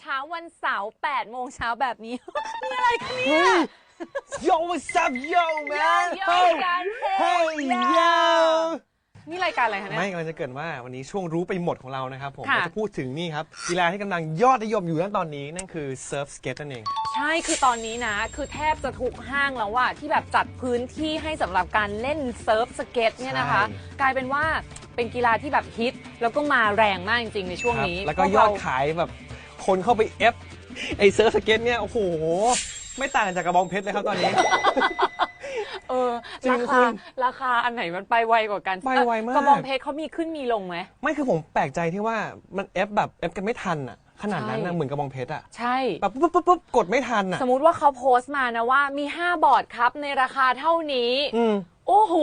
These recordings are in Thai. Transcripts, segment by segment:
เช้าวันเสาร์8โมงเช้าแบบนี้ นี่อะไรคะเนี่ย Yo what's up yo man โยการเท Hey ยา yo นี่รายการอะไรคะเนี่ย ไม่กำลังจะเกรินว่าวันนี้ช่วงรู้ไปหมดของเรานะครับผมค่ะ เราจะพูดถึงนี่ครับกีฬาที่กำลังยอดนิยมอยู่ณตอนนี้นั่นคือเซิร์ฟสเก็ตนั่นเอง ใช่ คือตอนนี้นะ คือแทบจะทุกห้างแล้วว่าที่แบบจัดพื้นที่ให้สำหรับการเล่นเซิร์ฟสเก็ตเนี่ยนะคะ ใช่ กลายเป็นว่าเป็นกีฬาที่แบบฮิต แล้วก็มาแรงมากจริง ๆ ในช่วงครับนี้แล้วก็พยเราอดขายแบบ คนเข้าไปเอฟไอเซิร์ฟสเก็ตเนี่ย โอ้โห ไม่ต่างจากกระบองเพชรเลยครับตอนนี้ เออจริรางคุคาณราคาอันไหนมันไปไวกว่ากันไปไวมาก กระบองเพชรเขามีขึ้นมีลงไหม ไม่คือผมแปลกใจที่ว่ามันเอฟแบบเอฟกันไม่ทันอะขนาดนั้นนะใช่ เหมือนกระบองเพชรอะใช่ แบบปุ๊บปุ๊บปุ๊บกดไม่ทันอะสมมุติว่าเขาโพสต์มานะว่ามี 5 บอร์ดครับในราคาเท่านี้ อืม โอ้โห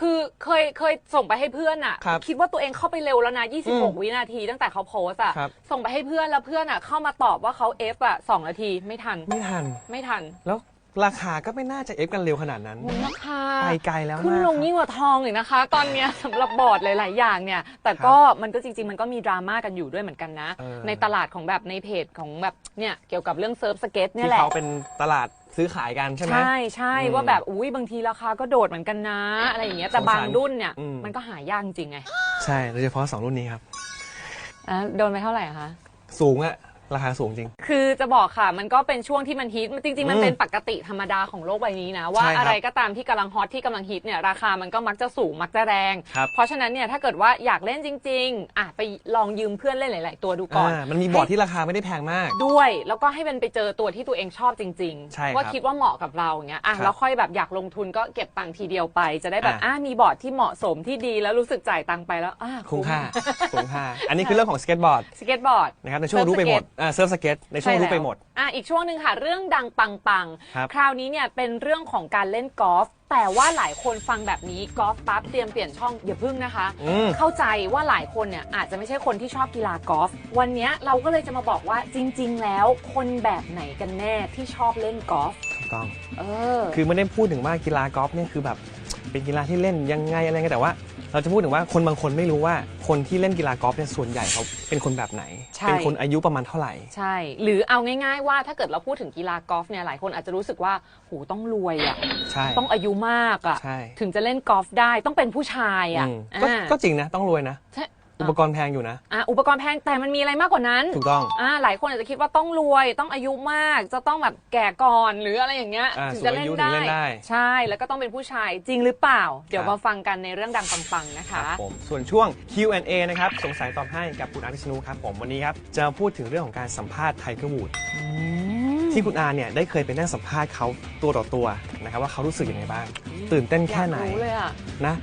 คือเคยเคยส่งไปให้เพื่อนอะครับคิดว่าตัวเองเข้าไปเร็วแล้วนะ อืม26 วินาทีตั้งแต่เขาโพสต์อะครับ ส่งไปให้เพื่อนแล้วเพื่อนอะเข้ามาตอบว่าเขา F อะ2นาทีไม่ทันไม่ทัน ไม่ทัน แล้ว ราคาก็ไม่น่าจะเอฟกันเร็วขนาดนั้นมูลค่าไปไกลแล้วขึ้นมากลงครับยิ่งกว่าทองเลยนะคะ ตอนเนี้ยสำหรับบอร์ดหลาย ๆ อย่างเนี่ย แต่ก็มันก็จริง ๆ มันก็มีดราม่ากันอยู่ด้วยเหมือนกันนะ เออ ในตลาดของแบบในเพจของแบบเนี่ยเกี่ยวกับเรื่องเซิร์ฟสเก็ตเนี่ยที่แหละ เขาเป็นตลาดซื้อขายกันใช่ไหม ใช่ใช่อืมว่าแบบอุ้ยบางทีราคาก็โดดเหมือนกันนะอะไรอย่างเงี้ยแต่สงสารบางรุ่นเนี่ยอืม มันก็หายากจริงไงใช่โดยเฉพาะสองรุ่นนี้ครับ อะโดนไปเท่าไหร่อะคะสูงอะ ราคาสูงจริง คือจะบอกค่ะ มันก็เป็นช่วงที่มันฮิตจริง ๆ มันอืมเป็นปกติธรรมดาของโลกใบนี้นะ ว่าใช่ครับอะไรก็ตามที่กำลังฮอตที่กำลังฮิตเนี่ยราคามันก็มักจะสูงมักจะแรง ครับ เพราะฉะนั้นเนี่ยถ้าเกิดว่าอยากเล่นจริง ๆอะไปลองยืมเพื่อนเล่นหลาย ๆ ตัวดูก่อน อ่ามันมีบอร์ดที่ราคาไม่ได้แพงมาก ด้วยแล้วก็ให้มันไปเจอตัวที่ตัวเองชอบจริงใช่ครับว่าคิดว่าเหมาะกับเราอย่างเงี้ยอะครับแล้วค่อยแบบอยากลงทุนก็เก็บตังค์ทีเดียวไป จะได้แบบอะ อะมีบอร์ดที่เหมาะสมที่ดีแล้วรู้สึกจ่ายตังค์ไปแล้วอะคุ้มค่าคุ้มค่า อันนี้คือเรื่องของสเก็ตบอร์ดสเก็ตบอร์ด นะครับในช่วงรู้ไปหมดอ่าเซิร์ฟสเก็ตในช่วงรู้ไปหมด อะอีกช่วงหนึ่งค่ะ เรื่องดังปังปังๆครับคราวนี้เนี่ยเป็นเรื่องของการเล่นกอล์ฟแต่ว่าหลายคนฟังแบบนี้กอล์ฟปั๊บเตรียมเปลี่ยนช่องอย่าพึ่งนะคะ อืม เข้าใจว่าหลายคนเนี่ยอาจจะไม่ใช่คนที่ชอบกีฬากอล์ฟวันเนี้ยเราก็เลยจะมาบอกว่าจริง ๆ แล้วคนแบบไหนกันแน่ที่ชอบเล่นกอล์ฟถูกต้อง เออ คือไม่ได้พูดถึงว่ากีฬากอล์ฟเนี่ยคือแบบเป็นกีฬาที่เล่นยังไงอะไรเงี้ยแต่ว่า เราจะพูดถึงว่าคนบางคนไม่รู้ว่าคนที่เล่นกีฬากอล์ฟเนี่ยส่วนใหญ่เขาเป็นคนแบบไหน ใช่ เป็นคนอายุประมาณเท่าไหร่ ใช่ หรือเอาง่ายๆว่าถ้าเกิดเราพูดถึงกีฬากอล์ฟเนี่ยหลายคนอาจจะรู้สึกว่าหูต้องรวยอะใช่ ต้องอายุมากอะใช่ ถึงจะเล่นกอล์ฟได้ต้องเป็นผู้ชายอะอืมก็อ่า ก็จริงนะต้องรวยนะ ใช่ อุปกรณ์แพงอยู่นะอะอุปกรณ์แพงแต่มันมีอะไรมากกว่านั้นถูกต้องอ่าหลายคนอาจจะคิดว่าต้องรวยต้องอายุมากจะต้องแบบแก่ก่อนหรืออะไรอย่างเงี้ยอ่าถึงจะเล่นสูงอายุถึงเล่นได้ ใช่แล้วก็ต้องเป็นผู้ชายจริงหรือเปล่า เดี๋ยวครับมาฟังกันในเรื่องดังปังๆนะครัคะบผมส่วนช่วง Q&A นะครับสงสัยตอบให้กับคุณอาร์ตพิชนุครับผมวันนี้ครับจะมาพูดถึงเรื่องของการสัมภาษณ์ไทเกอร์วูดที่คุณอาเนี่ยได้เคยไปนั่งสัมภาษณ์เขาตัวต่อตัวนะครับว่าเขารู้สึกยังไงบ้าง ตื่นเต้นแค่ไหนอยากรู้เลยอะนะ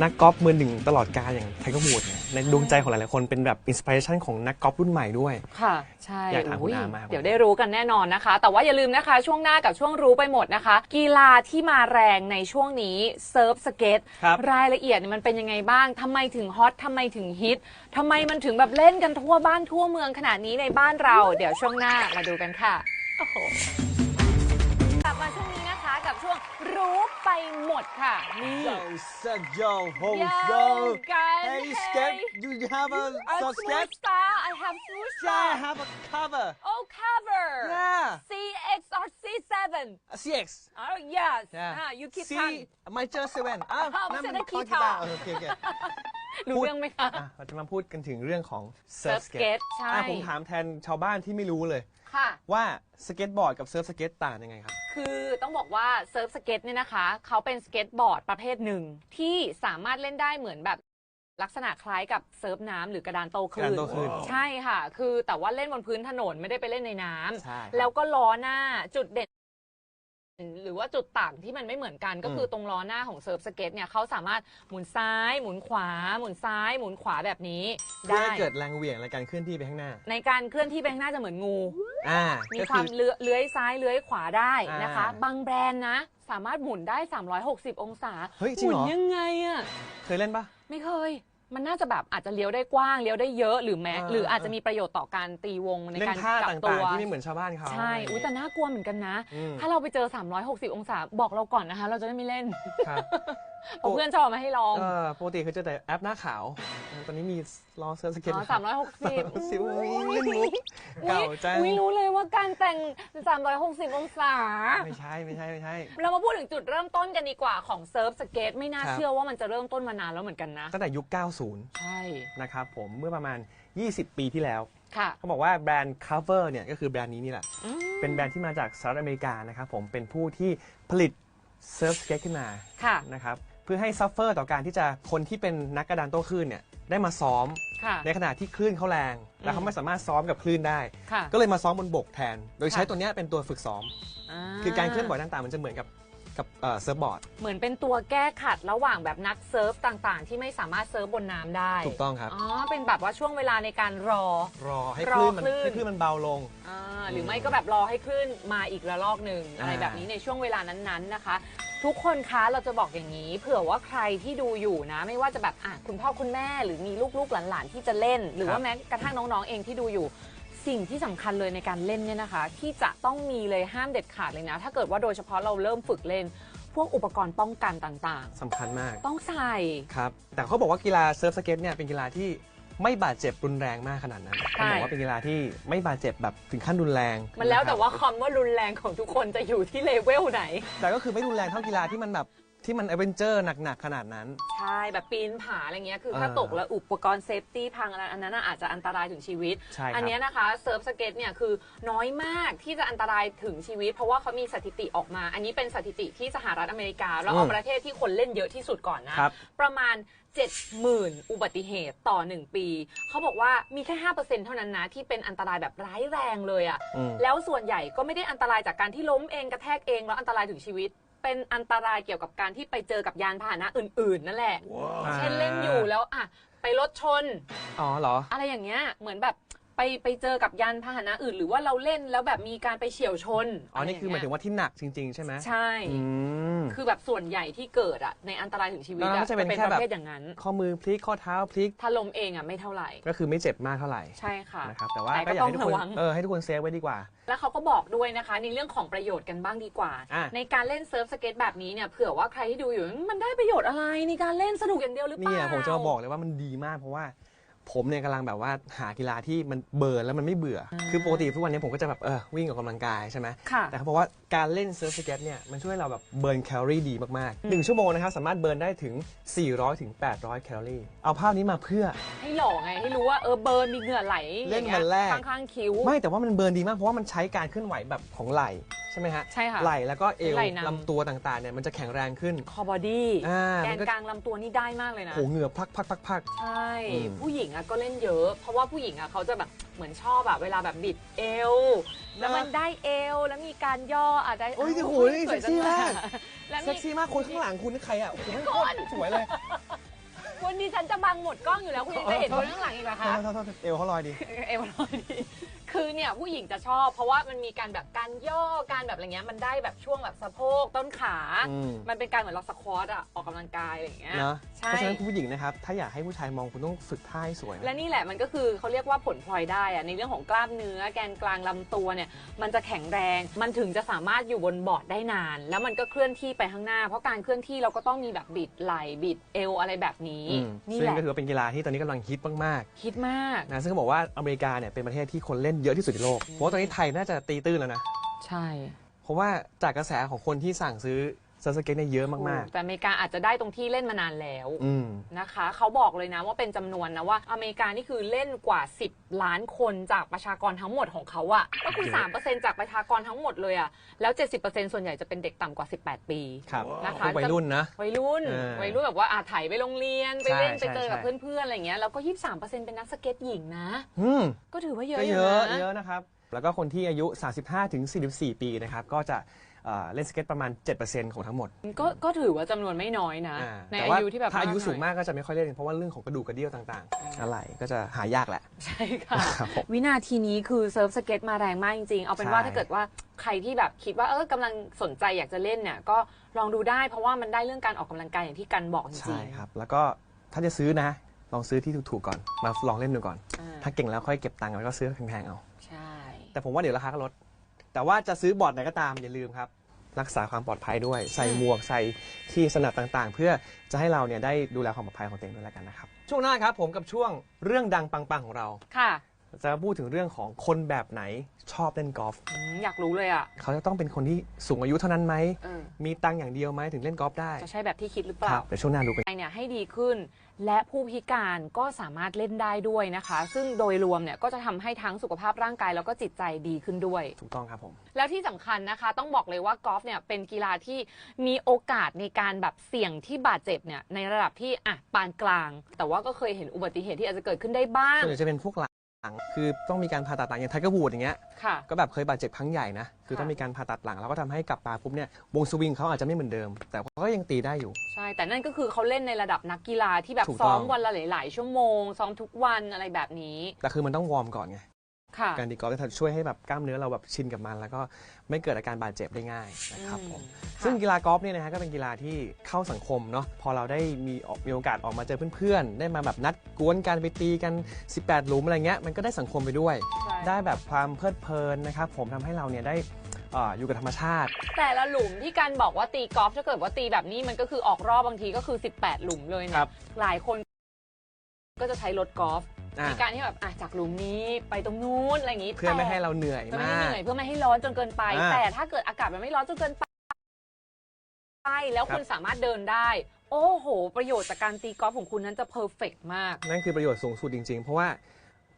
นักกอล์ฟมือหนึ่งตลอดกาลอย่างไทเกอร์วูดเนี่ยในดวงใจของหลายๆคนเป็นแบบอินสปิเรชันของนักกอล์ฟรุ่นใหม่ด้วย ค่ะ ใช่อยากถามคุณยอามาก เดี๋ยวได้รู้กันแน่นอนนะคะ แต่ว่าอย่าลืมนะคะ ช่วงหน้ากับช่วงรู้ไปหมดนะคะ กีฬาที่มาแรงในช่วงนี้เซิร์ฟสเก็ตครับรายละเอียดเนี่ยมันเป็นยังไงบ้างทำไมถึงฮอตทำไมถึงฮิตทำไมมันถึงแบบเล่นกันทั่วบ้านทั่วเมืองขนาดนี้ในบ้านเรา เดี๋ยวช่วงหน้ามาดูกันค่ะโอ้โห รู้ไปหมดค่ะ นี่ suck yo ho Yo, guys, hey hey. skate do you have a A soft skate smooth style. I have smooth yeah I style. have a cover Oh, cover. yeah CX or C7. CX Oh, yes. yeah Ah, you keep C time. ไม่เจอเซเว่นอ้าวอ้าวไม่นั่นใช่มันนะคอกีกีตาตาร์ร์โอเคโอเค รู้เรื่องไหมคะ อะเราจะมาพูดกันถึงเรื่องของ Surf surf skate ใช่ อะผมถามแทนชาวบ้านที่ไม่รู้เลย ค่ะ ว่าสเก็ตบอร์ดกับเซิร์ฟสเก็ตต่างยังไงครับ คือต้องบอกว่าเซิร์ฟสเก็ตเนี่ยนะคะ เขาเป็นสเก็ตบอร์ดประเภทหนึ่ง ที่สามารถเล่นได้เหมือนแบบลักษณะคล้ายกับเซิร์ฟน้ำหรือกระดานโตคกระลื่ดานนโต้คลื่นใช่ค่ะ คือแต่ว่าเล่นบนพื้นถนนไม่ได้ไปเล่นในน้ำใช่ครับ แล้วก็ล้อหน้าจุดเด่น หรือว่าจุดต่างที่มันไม่เหมือนกันก็คือตรงล้อหน้าของเซิร์ฟสเก็ตเนี่ยเขาสามารถหมุนซ้าย หมุนขวา หมุนซ้าย หมุนขวาแบบนี้เพื่อได้ ให้เกิดแรงเหวี่ยงและการเคลื่อนที่ไปข้างหน้า ในการเคลื่อนที่ไปข้างหน้าจะเหมือนงู อ่ามีก็ความคือเลื้อยเลื้อยซ้ายเลื้อยขวาได้นะคะ อ่าบางแบรนด์นะ สามารถหมุนได้ 360 องศาเฮ้ยจหริงมุเหรอนยังไงอะเคยเล่นปะไม่เคย มันน่าจะแบบอาจจะเลี้ยวได้กว้างเลี้ยวได้เยอะหรือแม้เออ หรืออาจจะมีประโยชน์ต่อการตีวงในเล่การนท่าจับต่ตัางว ๆที่ไม่เหมือนชาวบ้านเขา ใช่อุ้ยแต่น่ากลัวเหมือนกันนะ อืม ถ้าเราไปเจอ 360 องศาบอกเราก่อนนะคะ เราจะได้ไม่เล่นครับ เพราะเพื่อนชอบเอามาให้ลองเออปกติเคยเจอแต่แอปหน้าขาว ตอนนี้มีลองเซิร์ฟสเก็ตอ๋อสามร้อยหกสิบสิวเล่นมุกเก่าจังอุ้ยรู้เลยว่าการแต่ง 360 องศา ไม่ใช่ไม่ใช่ไม่ใช่ เรามาพูดถึงจุดเริ่มต้นกันดีกว่าของเซิร์ฟสเก็ตไม่น่าครับ เชื่อว่ามันจะเริ่มต้นมานานแล้วเหมือนกันนะ ตั้งแต่ยุค90 ใช่ นะครับผมเมื่อประมาณ 20 ปีที่แล้ว ค่ะเขาบอกว่าแบรนด์ Cover เนี่ยก็คือแบรนด์นี้นี่แหละ อืมเป็นแบรนด์ที่มาจากสหรัฐอเมริกานะครับผมเป็นผู้ที่ผลิตเซิร์ฟสเก็ตขึ้นมาค่ะ นะครับเพื่อให้ซัฟเฟอร์ต่อการที่จะคนที่เป็นนักกระดานโต้คลื่นเนี่ยได้มาซ้อมค่ะ ในขณะที่คลื่นเขาแรง แล้วเขาไม่สามารถซ้อมกับคลื่นได้ ค่ะก็เลยมาซ้อมบนบกแทน โดยใช้ค่ะตัวเนี้ยเป็นตัวฝึกซ้อม คือการเคลื่อนไหวต่างๆ มันจะเหมือนกับ กับเอ่อเซิร์ฟบอร์ดเหมือนเป็นตัวแก้ขัดระหว่างแบบนักเซิร์ฟต่างๆ ที่ไม่สามารถเซิร์ฟบนน้ำได้ถูกต้องครับ อ๋อ เป็นแบบว่าช่วงเวลาในการรอ รอให้รคอลื่นมันคลื่น ให้คลื่นมันเบาลง อ่าหรือไม่ก็แบบรอให้คลื่นมาอีกระลอกหนึ่งอะไรอ่า แบบนี้ในช่วงเวลานั้นๆนะคะ ทุกคนคะเราจะบอกอย่างนี้ เผื่อว่าใครที่ดูอยู่นะ ไม่ว่าจะแบบอะคุณพ่อคุณแม่หรือมีลูกๆหลานๆที่จะเล่น หรือว่าแม้กระทั่งน้องๆเองที่ดูอยู่ สิ่งที่สำคัญเลยในการเล่นเนี่ยนะคะ ที่จะต้องมีเลยห้ามเด็ดขาดเลยนะ ถ้าเกิดว่าโดยเฉพาะเราเริ่มฝึกเล่น พวกอุปกรณ์ป้องกันต่างสำคัญมาก ๆ ต้องใส่ ครับ แต่เขาบอกว่ากีฬาเซิร์ฟสเก็ตเนี่ยเป็นกีฬาที่ไม่บาดเจ็บรุนแรงมากขนาดนั้นเขาบอกว่าเป็นกีฬาที่ไม่บาดเจ็บแบบถึงขั้นรุนแรงมันแล้วแต่ะครับว่าความว่ารุนแรงของทุกคนจะอยู่ที่เลเวลไหน แต่ก็คือไม่รุนแรงเท่ากีฬาที่มันแบบ ที่มันเอเวนเจอร์หนักๆขนาดนั้น ใช่แบบปีนผาอะไรเงี้ยคือถ้าเออตกแล้วอุปกรณ์เซฟตี้พังอะไรอันนั้นน่ะอาจจะอันตรายถึงชีวิต ใช่ครับ อัเนี้ยนะคะเซิร์ฟสเก็ตเนี่ยคือน้อยมากที่จะอันตรายถึงชีวิต เพราะว่าเขามีสถิติออกมา อันนี้เป็นสถิติที่สหรัฐอเมริกา แล้วเอาประเทศที่คนเล่นเยอะที่สุดก่อนนะ ครับ ประมาณ 70,000 อุบัติเหตุต่อ 1 ปี เขาบอกว่ามีแค่5%เท่านั้นนะที่เป็นอันตรายแบบร้ายแรงเลยอะ อืม แล้วส่วนใหญ่ก็ไม่ได้อันตรายจากการที่ล้มเองกระแทกเองแล้วอันตรายถึงชีวิต เป็นอันตรายเกี่ยวกับการที่ไปเจอกับยานพาหนะอื่น ๆ นั่นแหละ เช่นเล่นอยู่แล้วอะไปรถชน อ๋อเหรอ อะไรอย่างเงี้ยเหมือนแบบ ไปไปเจอกับยานพาหนะอื่น หรือว่าเราเล่นแล้วแบบมีการไปเฉียวชนอ๋อนี่คือหมายถึงว่าที่หนักจริง ๆ ใช่ไหมใช่ อืมคือแบบส่วนใหญ่ที่เกิดอะในอันตรายถึงชีวิตแล้วอะไม่ใช่เป็นเป็นแค่ปแบบระเภทอย่างนั้น ข้อมือพลิกข้อเท้าพลิกถ้าล้มเองอะไม่เท่าไหร่ ก็คือไม่เจ็บมากเท่าไหร่ใช่ค่ะ นะครับแต่ว่าแต่ก็ก็อยากให้ทุกต้องคนระวัง เออให้ทุกคนเซฟไว้ดีกว่า แล้วเขาก็บอกด้วยนะคะ ในเรื่องของประโยชน์กันบ้างดีกว่า อะ ในการเล่นเซิร์ฟสเก็ตแบบนี้เนี่ยเผื่อว่าใครที่ดูอยู่มันได้ประโยชน์อะไรในการเล่นสนุกอย่างเดียวหรือเปล่า เนี่ยผมจะมาบอกเลยว่ามันดีมากเพราะว่า ผมเนี่ยกำลังแบบว่าหากีฬาที่มันเบิร์นแล้วมันไม่เบื่ออมคือปกติทุกวันนี้ผมก็จะแบบเออวิ่งออกกำลังกายใช่ไหมค่ะ แต่เขาบอกว่า การเล่นเซิร์ฟสเก็ตเนี่ยมันช่วยเราแบบเบิร์นแคลอรี่ดีมากๆหนึ่งชั่วโมงนะครับสามารถเบิร์นได้ถึง 400ถึง800 แคลอรี่ เอาภาพนี้มาเพื่อ ให้หล่อไง ให้รู้ว่าเออเบิร์นมีเหงื่อไหลเล่นอย่างงี้ยวันแรก ข้างๆคิ้ว ไม่แต่ว่ามันเบิร์นดีมาก เพราะว่ามันใช้การเคลื่อนไหวแบบของไหล่ใช่ไหมฮะ ใช่ค่ะไหล่แล้วก็เอวไหล่นำ ลำตัวต่างๆเนี่ยมันจะแข็งแรงขึ้น คอบอดี้อ่าแกมันนก็ กลางลำตัวนี่ได้มากเลยนะ โหเหงื่อพักพักพักพัก ใช่ อืม ผู้หญิงอะก็เล่นเยอะ เพราะว่าผู้หญิงอะเขาจะแบบเหมือนชอบแบบเวลาแบบบิดเอว แล้วมันได้เอวแล้วมีการย่ออะได้โอ้ยโอ้โหยนี่สวยเซ็กซี่จังเลยมากแล้วเซ็มีกซี่มากคนข้างหลังคุณนี่ใครอะโอ้โหโคตรสวยเลยคุณดิฉันจะบังหมดกล้องอยู่แล้วคุณยังจะเห็นคนข้างหลังอีกเหรอคะโทษโทษโทษเอวเขาลอยดีเอวลอยดี คือเนี่ยผู้หญิงจะชอบ เพราะว่ามันมีการแบบการย่อการแบบอะไรเงี้ยมันได้แบบช่วงแบบสะโพกต้นขา อืม มันเป็นการเหมือนเราสควอตอะออกกำลังกายอะไรอย่างเงี้ยเนอะใช่เพราะฉะนั้นคุณผู้หญิงนะครับ ถ้าอยากให้ผู้ชายมองคุณต้องฝึกท่าให้สวยนะ และนี่แหละมันก็คือเขาเรียกว่าผลพลอยได้อะในเรื่องของกล้ามเนื้อแกนกลางลำตัวเนี่ย มันจะแข็งแรง มันถึงจะสามารถอยู่บนบอร์ดได้นาน แล้วมันก็เคลื่อนที่ไปข้างหน้า เพราะการเคลื่อนที่เราก็ต้องมีแบบบิดไหล่บิดเอวอะไรแบบนี้อืมนี่ซึ่แหงละก็ถือว่าเป็นกีฬาที่ตอนนี้กำลังฮิตมากคิดมาก ๆนะซึ่งเขาบอกว่าอเมริกาเนี่ยเป็นประเทศที่คนเล่นเยอะที่สุดในโลกเพราะว่าตอนนี้ไทยน่าจะตีตื้นแล้วนะ ใช่ เพราะว่าจากกระแสของคนที่สั่งซื้อเซิร์ฟสเก็ตเนี่ยเยอะมาก แต่อเมริกาอาจจะได้ตรงที่เล่นมานานแล้วๆ อืม นะคะ เขาบอกเลยนะว่าเป็นจำนวนนะว่า อเมริกานี่คือเล่นกว่า 10 ล้านคนจากประชากรทั้งหมดของเขาอะก็คือ 3%จากประชากรทั้งหมดเลยอะแล้ว 70%ส่วนใหญ่จะเป็นเด็กต่ำกว่า 18 ปี ครับนะคะ พวกวัยรุ่นนะ วัยรุ่น เออวัยรุ่นแบบว่าอาถ่ายไปโรงเรียนไปเล่นใช่ไปเจอกับใช่ เพื่อนๆอะไรอย่างเงี้ยแล้วก็ 23%เป็นนักสเก็ตหญิงนะ อืม ก็ถือว่าเยอะก็อเยยู่อะนะ เยอะนะครับ แล้วก็คนที่อายุ 35ถึง44 ปีนะครับ ก็จะเอ่อเล่นสเก็ตประมาณ 7%ของทั้งหมดก็ก็ถือว่าจำนวนไม่น้อยนะ อ่าในแต่อาว่ายุที่แบบถ้าอายุสูงหน่มากก็จะไม่ค่อยเล่นเพราะว่าเรื่องของกระดูกกระเดี่ยวต่างๆ อะไรก็จะหายากแหละ ใช่ค่ะ ครับผม วินาทีนี้คือเซิร์ฟสเก็ตมาแรงมากจริง ๆ เอาเป็นว่าใช่ ถ้าเกิดว่าใครที่แบบคิดว่าเออกำลังสนใจอยากจะเล่นเนี่ยก็ลองดูได้เพราะว่ามันได้เรื่องการออกกำลังกายอย่างที่กันบอกจใช่ริงครับ แล้วก็ถ้าจะซื้อนะ ลองซื้อที่ถูกๆก่อน มาลองเล่นดูก่อนอ่าถ้าเก่งแล้วค่อยเก็บตังค์แล้วก็ซื้อแพงๆเอา ใช่ แต่ผมว่าเดี๋ยวราคาก็ลด แต่ว่าจะซื้อบอร์ดไหนก็ตามอย่าลืมครับ รักษาความปลอดภัยด้วย ใส่หมวกใส่ที่สนับต่างๆ เพื่อจะให้เราเนี่ยได้ดูแลความปลอดภัยของตัวเองด้วยแล้วกันนะครับ ช่วงหน้าครับผมกับช่วงเรื่องดังปังๆของเรา ค่ะ จะพูดถึงเรื่องของคนแบบไหนชอบเล่นกอล์ฟอืมอยากรู้เลยอะเขาจะต้องเป็นคนที่สูงอายุเท่านั้นไหม เออมีตังค์อย่างเดียวไหมถึงเล่นกอล์ฟได้จะใช่แบบที่คิดหรือเปคล่า รับเดี๋ยวช่วงหน้าดูกันเนี่ยให้ดีขึ้น และผู้พิการก็สามารถเล่นได้ด้วยนะคะ ซึ่งโดยรวมเนี่ยก็จะทำให้ทั้งสุขภาพร่างกายแล้วก็จิตใจดีขึ้นด้วย ถูกต้องครับผม แล้วที่สำคัญนะคะ ต้องบอกเลยว่ากอล์ฟเนี่ยเป็นกีฬาที่มีโอกาสในการแบบเสี่ยงที่บาดเจ็บเนี่ยในระดับที่อะปานกลาง แต่ว่าก็เคยเห็นอุบัติเหตุที่อาจจะเกิดขึ้นได้บ้าง ส่วนใหญ่จะเป็นพวกหลั งคือต้องมีการผ่าตัดหลังอย่างไทเกอร์วูดอย่างเงี้ยค่ะ ก็แบบเคยบาดเจ็บครั้งใหญ่นะคือค่ะต้องมีการผ่าตัดหลังแล้วก็ทำให้กลับมาปุ๊บเนี่ยวงสวิงเขาอาจจะไม่เหมือนเดิม แต่เขาก็ยังตีได้อยู่ ใช่ แต่นั่นก็คือเขาเล่นในระดับนักกีฬาที่แบบถูกซ้ต้อองมวันละหลาย ๆ ชั่วโมง ซ้อมทุกวันอะไรแบบนี้ แต่คือมันต้องวอร์มก่อนไง ค่ะ การตีกอล์ฟจะช่วยให้แบบกล้ามเนื้อเราแบบชินกับมัน แล้วก็ไม่เกิดอาการบาดเจ็บได้ง่ายนะครับผมอืมซึ่งค่ะกีฬากอล์ฟเนี่ยนะฮะก็เป็นกีฬาที่เข้าสังคมเนาะ พอเราได้มีออกมีโอกาสออกมาเจอเพื่อนๆ ได้มาแบบนัดกวนกันไปตีกัน 18 หลุมอะไรเงี้ย มันก็ได้สังคมไปด้วยใช่ได้แบบความเพลิดเพลินนะครับผมทำให้เราเนี่ยได้เอ่ออยู่กับธรรมชาติ แต่ละหลุมที่การบอกว่าตีกอล์ฟถ้าเกิดว่าตีแบบนี้มันก็คือออกรอบบางทีก็คือ 18 หลุมเลยคเนี่รัยบหลายคนก็จะใช้รถกอล์ฟ อะ ในการที่แบบอะจากหลุมนี้ไปตรงนู้นอะไรอย่างงี้เพื่อไม่ให้แต่เราเหนื่อยเพื่อไม่มาให้กเหนื่อยเพื่อไม่ให้ร้อนจนเกินไป อ่า แต่ถ้าเกิดอากาศมันไม่ร้อนจนเกินไปแล้วครับคุณสามารถเดินได้ โอ้โห ประโยชน์จากการตีกอล์ฟของคุณนั้นจะเพอร์เฟกมาก นั่นคือประโยชน์สูงสุดจริงๆ เพราะว่า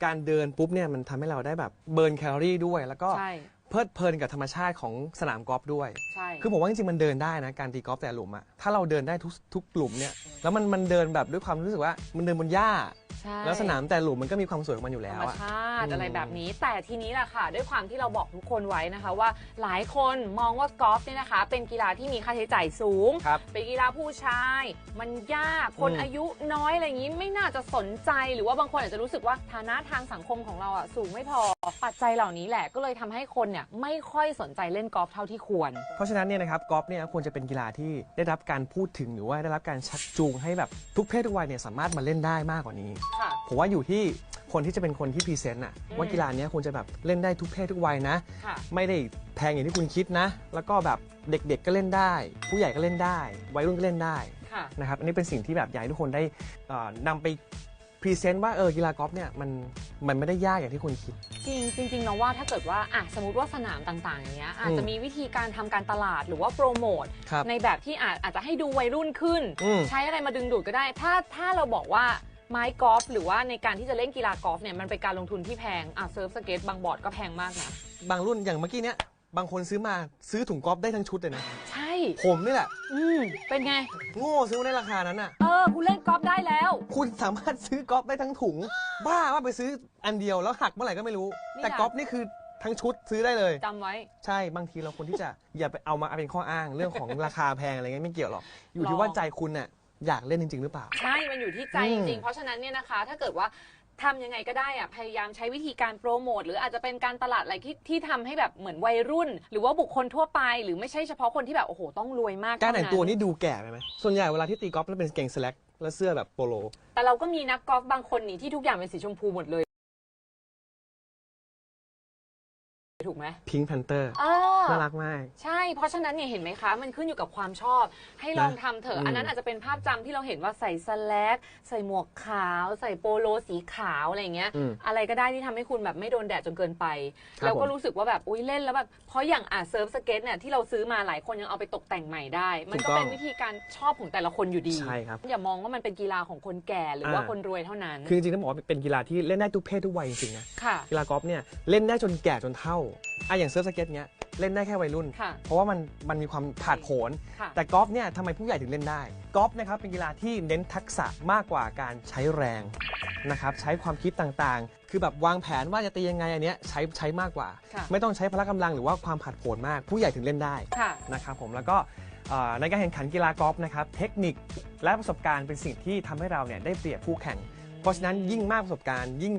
การเดินปุ๊บเนี่ยมันทำให้เราได้แบบเบิร์นแคลอรี่ด้วย แล้วก็ใช่ เพลิดเพลินกับธรรมชาติของสนามกอล์ฟด้วย ใช่ คือผมว่าจริงๆมันเดินได้นะการตีกอล์ฟแต่ละหลุมอะถ้าเราเดินได้ทุกทุกหลุมเนี่ยแล้วมันมันเดินแบบด้วยความรู้สึกว่ามันเดินบนหญ้า ใช่แล้วสนามแต่ละหลุมมันก็มีความสวยของมันอยู่ธแล้รวรมอะชาติอืมอะไรแบบนี้ แต่ทีนี้แหละค่ะ ด้วยความที่เราบอกทุกคนไว้นะคะ ว่าหลายคนมองว่ากอล์ฟเนี่ยนะคะ เป็นกีฬาที่มีค่าใช้จ่ายสูง ครับ เป็นกีฬาผู้ชาย มันยากคนอืมอายุน้อยอะไรอย่างนี้ไม่น่าจะสนใจหรือว่าบางคนอาจจะรู้สึกว่าฐานะทางสังคมของเราอะสูงไม่พอ ปัจจัยเหล่านี้แหละก็เลยทำให้คนเนี่ยไม่ค่อยสนใจเล่นกอล์ฟเท่าที่ควร เพราะฉะนั้นเนี่ยนะครับกอล์ฟเนี่ยควรจะเป็นกีฬาที่ได้รับการพูดถึงหรือว่าได้รับการชักจูงให้แบบทุกเพศทุกวัยเนี่ยสามารถมาเล่นได้มากกว่านี้ ค่ะ ผมว่าอยู่ที่คนที่จะเป็นคนที่พรีเซนต์อะอืม ว่ากีฬาเนี้ยควรจะแบบเล่นได้ทุกเพศทุกวัยนะ ค่ะ ไม่ได้แพงอย่างที่คุณคิดนะ แล้วก็แบบเด็กๆก็เล่นได้ ผู้ใหญ่ก็เล่นได้ วัยรุ่นก็เล่นได้ค่ะ นะครับอันนี้เป็นสิ่งที่แบบอยากให้ทุกคนได้เอ่อนำไป พรีเซนต์ว่าเออกีฬากอล์ฟเนี่ยมันมันไม่ได้ยากอย่างที่คุณคิด จริงจริงๆเนาะว่าถ้าเกิดว่าอะสมมติว่าสนามต่างๆอย่างเงี้ยอาจจะอืมมีวิธีการทำการตลาดหรือว่าโปรโมทครับในแบบที่อาจอาจจะให้ดูวัยรุ่นขึ้น อืม ใช้อะไรมาดึงดูดก็ได้ ถ้าถ้าเราบอกว่าไม้กอล์ฟหรือว่าในการที่จะเล่นกีฬากอล์ฟเนี่ยมันเป็นการลงทุนที่แพงอะเซิร์ฟสเก็ตบางบอร์ดก็แพงมากนะบางรุ่นอย่างเมื่อกี้เนี้ยบางคนซื้อมาซื้อถุงกอล์ฟได้ทั้งชุดเลยนะใช่ ผมนี่แหละ อืมเป็นไง โง่ซื้อมาในราคานั้นอะ เออ คุณเล่นกอล์ฟได้แล้ว คุณสามารถซื้อกอล์ฟได้ทั้งถุง บ้าว่าไปซื้ออันเดียวแล้วหักเมื่อไหร่ก็ไม่รู้ นี่แต่ไงกอล์ฟนี่คือทั้งชุดซื้อได้เลย จำไว้ ใช่บางทีเราควรที่จะ อย่าไปเอามาเป็นข้ออ้างเรื่องของราคาแพงอะไรเงี้ยไม่เกี่ยวหรอก อยู่ที่ลองว่าใจคุณน่ะอยากเล่นจริง ๆ หรือเปล่า ใช่ มันอยู่ที่ใจอืจม ริงๆ เพราะฉะนั้นเนี่ยนะคะ ถ้าเกิดว่า ทำยังไงก็ได้อะพยายามใช้วิธีการโปรโมทหรืออาจจะเป็นการตลาดอะไรที่ที่ทำให้แบบเหมือนวัยรุ่น หรือว่าบุคคลทั่วไป หรือไม่ใช่เฉพาะคนที่แบบโอ้โหต้องรวยมากการแต่งตัวเท่นี่ดูแก่ไปไหมส่วนใหญ่เวลาที่ตีกอล์ฟแล้วเป็นเกงสแลกแล้วเสื้อแบบโปโล แต่เราก็มีนักกอล์ฟบางคนนี่ที่ทุกอย่างเป็นสีชมพูหมดเลย กไหมพิงค์แพนเตอร์เออ น่ารักมาก ใช่ เพราะฉะนั้นเนี่ยเห็นไหมคะ มันขึ้นอยู่กับความชอบ ให้ลองทำเถอือะมอันนั้นอาจจะเป็นภาพจำที่เราเห็นว่าใส่สแลกใส่หมวกขาว ใส่โปโลสีขาวอะไรอย่างเงี้ย อืม อะไรก็ได้ที่ทำให้คุณแบบไม่โดนแดดจนเกินไป ครับแล้วก็ผมรู้สึกว่าแบบอุ้ยเล่นแล้วแบบเพราะอย่างอะเซิร์ฟสเก็ตเนี่ยที่เราซื้อมาหลายคนยังเอาไปตกแต่งใหม่ได้ มันก็เป็นวิธีการชอบของแต่ละคนอยู่ดี ใช่ครับอย่ามองว่ามันเป็นกีฬาของคนแก่หรือว่าอ่า คนรวยเท่านั้น คือจริงๆต้องบอกว่าเป็นกีฬาที่เล่นได้ทุกเพศทุกวัยจริงๆนะ ค่ะ กีฬากอล์ฟเนี่ยเล่นได้จนแก่จนเฒ่าอะอย่างเซิร์ฟสเก็ตเนี้ยเล่นได้แค่วัยรุ่น ค่ะ เพราะว่ามันมันมีความผาดโผน ค่ะ แต่กอล์ฟเนี่ยทำไมผู้ใหญ่ถึงเล่นได้กอล์ฟนะครับเป็นกีฬาที่เน้นทักษะมากกว่าการใช้แรงนะครับใช้ความคิดต่างๆ คือแบบวางแผนว่าจะตียังไงอันเนี้ยใช้ใช้มากกว่า ค่ะ ไม่ต้องใช้พละกำลังหรือว่าความผาดโผนมาก ผู้ใหญ่ถึงเล่นได้ค่ะ นะครับผมแล้วก็เอ่อในการแข่งขันกีฬากอล์ฟนะครับเทคนิคและประสบการณ์เป็นสิ่งที่ทำให้เราเนี่ยได้เปรียบคู่แข่ง เพราะฉะนั้นยิ่งมากประสบการณ์ยิ่ง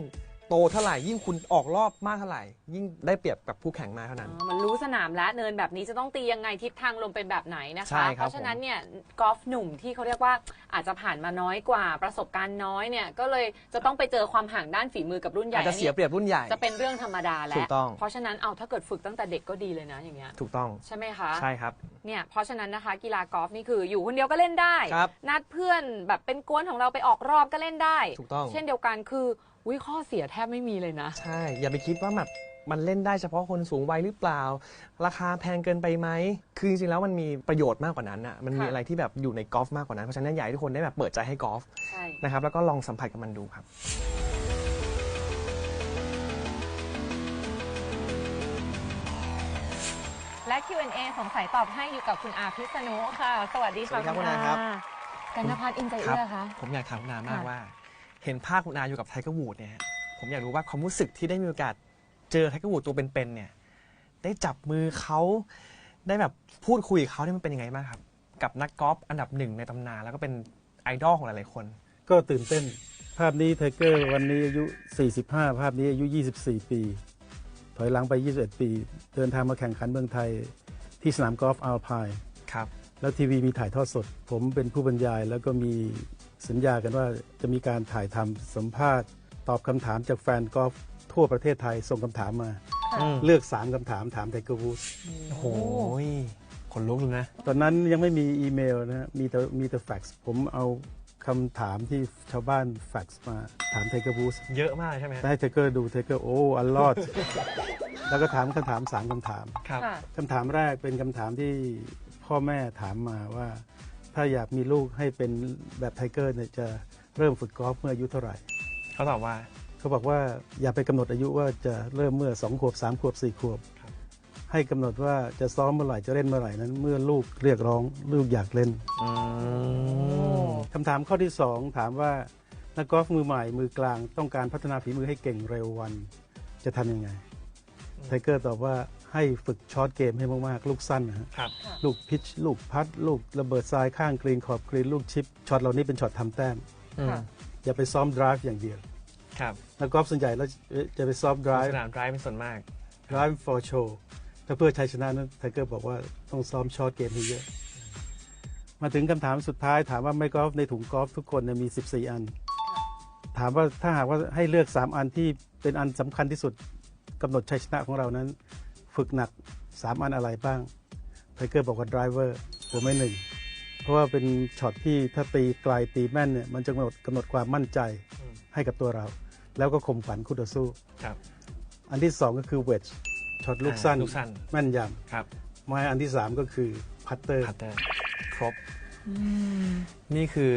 โตเท่าไหร่ยิ่งคุณออกรอบมากเท่าไหร่ ยิ่งได้เปรียบกับผู้แข่งมากเท่านั้นอ๋อมันรู้สนามแล้วเนินแบบนี้จะต้องตียังไงทิศทางลมเป็นแบบไหนนะใช่คะ ครับเพราะฉะนั้นเนี่ยกอล์ฟหนุ่มที่เขาเรียกว่าอาจจะผ่านมาน้อยกว่าประสบการณ์น้อยเนี่ยก็เลยจะต้องไปเจอความห่างด้านฝีมือกับรุ่นใหญ่อาจจะเสียเปรียบรุ่นใหญ่ จะเป็นเรื่องธรรมดาแหถูละกต้อง เพราะฉะนั้นเอาถ้าเกิดฝึกตั้งแต่เด็กก็ดีเลยนะอย่างเงี้ยถูกต้องใช่ไหมคะ ใช่ครับ เนี่ยเพราะฉะนั้นนะคะกีฬากอล์ฟนี่คืออยู่คนเดียวก็เล่นได้ ครับนัดเพื่อนแบบเป็นกวนของเราไปออกรอบก็เล่นได้ ถูกต้อง เช่นเดียวกันคือ วิข้อเสียแทบไม่มีเลยนะ ใช่ อย่าไปคิดว่าแบบมันเล่นได้เฉพาะคนสูงวัยหรือเปล่า ราคาแพงเกินไปไหม คือจริงๆแล้วมันมีประโยชน์มากกว่านั้นอะ มันมีค่ะ อะไรที่แบบอยู่ในกอล์ฟมากกว่านั้น เพราะฉะนั้นอยากให้ทุกคนได้แบบเปิดใจให้กอล์ฟใช่ นะครับ แล้วก็ลองสัมผัสกับมันดูครับ และ Q&A สงสัยตอบให้อยู่กับคุณอาพิษณุค่ะ สวัสดีค่ะสวัสดีครับคุณอาครับ กันนพัฒน์อินใจครัเอื้อคะ ผมอยากถามคุณอามากค่ะ ว่า เห็นภาพคุณอาอยู่กับไทเกอร์วูดเนี่ยฮะผมอยากรู้ว่าความรู้สึกที่ได้มีโอกาสเจอไทเกอร์วูดตัวเป็นๆเนี่ย ได้จับมือเขาได้แบบพูดคุยกับเขาเนี่ยมันเป็นยังไงบ้างครับ กับนักกอล์ฟอันดับหนึ่งในตำนานแล้วก็เป็นไอดอลของหลายๆคน ก็ตื่นเต้นภาพนี้ไทเกอร์วันนี้อายุ 45 ภาพนี้อายุ 24 ปี ถอยหลังไป 21 ปี เดินทางมาแข่งขันเมืองไทย ที่สนามกอล์ฟอัลพายครับ แล้วทีวีมีถ่ายทอดสด ผมเป็นผู้บรรยายแล้วก็มี สัญญากันว่าจะมีการถ่ายทำสัมภาษณ์ ตอบคำถามจากแฟนกอล์ฟทั่วประเทศไทยส่งคำถามมา ค่ะ อืมเลือก 3คำถามถามไทเกอร์วูดโอ้โหขนลุกเลยนะ ตอนนั้นยังไม่มีอีเมลนะฮะมีแต่มีแต่แฟกซ์ผมเอาคำถามที่ชาวบ้านแฟกซ์มาถามไทเกอร์วูด เยอะมากเลยใช่ไหมฮะได้ไทเกอร์ดูไทเกอร์โอ้อันรอด แล้วก็ถามคำถามสามคำถามครับ ค่ะ คำถามแรกเป็นคำถามที่พ่อแม่ถามมาว่า ถ้าอยากมีลูกให้เป็นแบบไทเกอร์เนี่ยจะเริ่มฝึกกอล์ฟเมื่ออายุเท่าไหร่ เขาตอบว่า เขาบอกว่าอย่าไปกำหนดอายุว่าจะเริ่มเมื่อ2ขวบ3ขวบ4ขวบ ครับ ให้กำหนดว่าจะซ้อมเมื่อไหร่จะเล่นเมื่อไหร่นั้น เมื่อลูกเรียกร้องลูกอยากเล่น อืมคำถามข้อที่ 2 ถามว่า นักกอล์ฟมือใหม่มือกลางต้องการพัฒนาฝีมือให้เก่งเร็ววัน จะทำยังไงไทเกอร์ตอบว่า ให้ฝึกช็อตเกมให้มาก ๆ ลูกสั้นนะฮะครับ ลูกพิชลูกพัด ลูกระเบิดทรายข้างกรีนขอบกรีนลูกชิปช็อตเหล่านี้เป็นช็อตทำแต้มค่ะ อย่าไปซ้อมด i v e อย่างเดียวครับนักกอล์ฟส่วนใหญ่แล้วจะไปซ้อมด i v ส e นามไดรฟ์เป็นส่วนมาก drive for show ถ้าเพื่อชัยชนะนั้นไทเกอร์บอกว่าต้องซ้อมช็อตเกมให้เยอะ มาถึงคำถามสุดท้ายถามว่าไม่กอล์ฟในถุงกอล์ฟทุกคนเนี่ยมี 14 อัน ถามว่าถ้าหากว่าให้เลือก 3 อันที่เป็นอันสำคัญที่สุดกำหนดชัยชนะของเรานั้น ฝึกหนัก 3 อันอะไรบ้างไทเกอร์บอกว่า driver ผมไม่หนึ่งเพราะว่าเป็นช็อตที่ถ้าตีไกลตีแม่นเนี่ยมันจะกำหนดกำหนดความมั่นใจอืมให้กับตัวเรา แล้วก็ข่มขวัญคู่ต่อสู้ครับอันที่ 2 ก็คือ wedge ช็อตลูกสั้นลูกสั้น แม่นยครับำไม้อันที่ 3 ก็คือพัตเตอร์พัตเตอร์ครบนี่คือ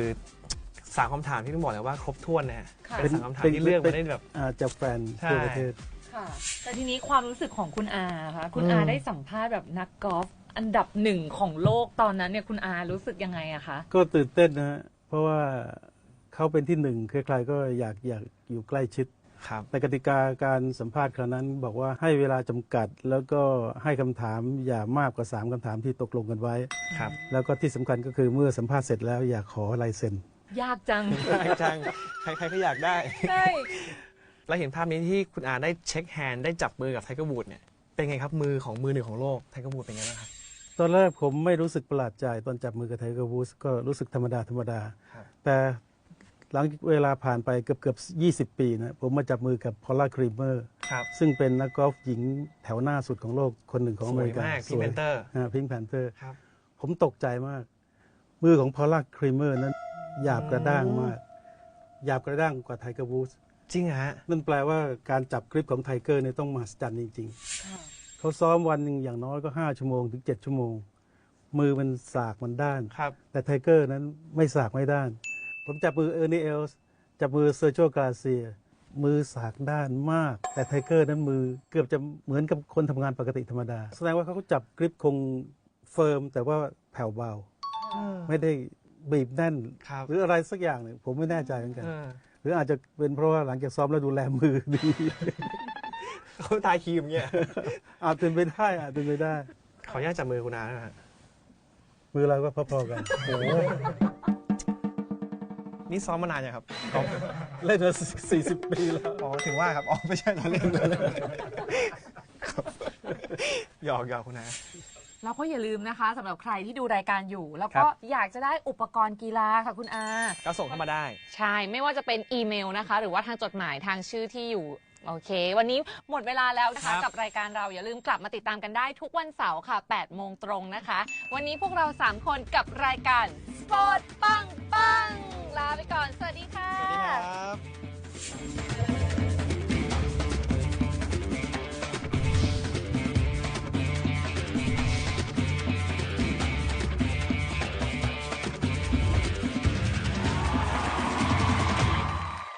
สามคำถามที่ต้องบอกเลยว่าครบถ้วนนะฮะค่ะเป็นสามคำถามที่เลือกมาได้แบบอ่าจากแฟนใช่ทั่วประเทศ ค่ะ แต่ทีนี้ความรู้สึกของคุณอาคะคุณอืมอาได้สัมภาษณ์แบบนักกอล์ฟอันดับหนึ่งของโลกตอนนั้นเนี่ยคุณอารู้สึกยังไงอะคะ ก็ตื่นเต้นนะฮะเพราะว่าเขาเป็นที่หนึ่งใครๆก็อยากอยากอยู่ใกล้ชิด ครับ แต่กติกาการสัมภาษณ์ครั้งนั้น บอกว่าให้เวลาจำกัด แล้วก็ให้คำถามอย่ามากกว่า 3คำถามที่ตกลงกันไว้ ครับแล้วก็ที่สำคัญก็คือเมื่อสัมภาษณ์เสร็จแล้วอยากขอลายเซ็น ยากจังได้จังใครๆก็อยากได้ ใช่ แล้วเห็นภาพนี้ที่คุณอาได้เช็คแฮนด์ได้จับมือกับไทเกอร์วูดเนี่ยเป็นไงครับมือของมือหนึ่งของโลกไทเกอร์วูดเป็นไงบ้างครับตอนแรกผมไม่รู้สึกประหลาดใจตอนจับมือกับไทเกอร์วูดก็รู้สึกธรรมดาธรรมดาครับแต่หลังเวลาผ่านไปเกือบเกือบ20 ปีนะผมมาจับมือกับพอลล่าครีเมอร์ครับซึ่งเป็นนักกอล์ฟหญิงแถวหน้าสุดของโลกคนหนึ่งของสอเมวยริกามากพิงแพนเตอร์พิงแพนเตอร์ครับผมตกใจมาก มือของพอลล่าครีเมอร์นั้นหยาบกระด้างมากหยาบกระด้างกว่าไทเกอร์วูด จริงเหรอฮะ นั่นแปลว่าการจับกริปของไทเกอร์เนี่ยต้องมหัศจรรย์จริงค่ะๆเขาซ้อมวันหนึ่งอย่างน้อยก็ 5 ชั่วโมงถึง 7 ชั่วโมง มือมันสากมันด้าน ครับ แต่ไทเกอร์นั้นไม่สากไม่ด้าน ผมจับมือเออร์นีเอลส์จับมือเซอร์โจกาเซีย มือสากด้านมาก แต่ไทเกอร์นั้นมือเกือบจะเหมือนกับคนทำงานปกติธรรมดา แสดงว่าเขาก็จับกริปคงเฟิร์มแต่ว่าแผ่วเบา ไม่ได้บีบแน่น ครับ หรืออะไรสักอย่างหนึ่งผมไม่แน่ใจเหมือนกัน เออห รืออาจจะเป็นเพราะว่าหลังจากซ้อมแล้วดูแลมือดีเขาทาครีมเนี่ยอาจเป็นไปได้อาจเป็นไปได้ ขออนุญาตจับมือคุณอานะฮะมือเราก็พอๆกันโอ้โหนี่ซ้อมมานานยังครับเล่นมา40ปีแล้วอ๋อถึงว่าครับอ๋อไม่ใช่เราเล่นเราเล่นครับหยอกหยอกคุณอา แล้วก็อย่าลืมนะคะสำหรับใครที่ดูรายการอยู่ แล้วก็อยากจะได้อุปกรณ์กีฬาค่ะคุณอา ก็ส่งเข้ามาได้ ใช่ ไม่ว่าจะเป็นอีเมลนะคะ หรือว่าทางจดหมายทางชื่อที่อยู่โอเค วันนี้หมดเวลาแล้วนะคะ กับรายการเราอย่าลืมกลับมาติดตามกันได้ทุกวันเสาร์ค่ะ 8 โมงตรงนะคะ วันนี้พวกเรา 3 คนกับรายการสปอร์ตปังปังลาไปก่อน สวัสดีค่ะ สวัสดีครับ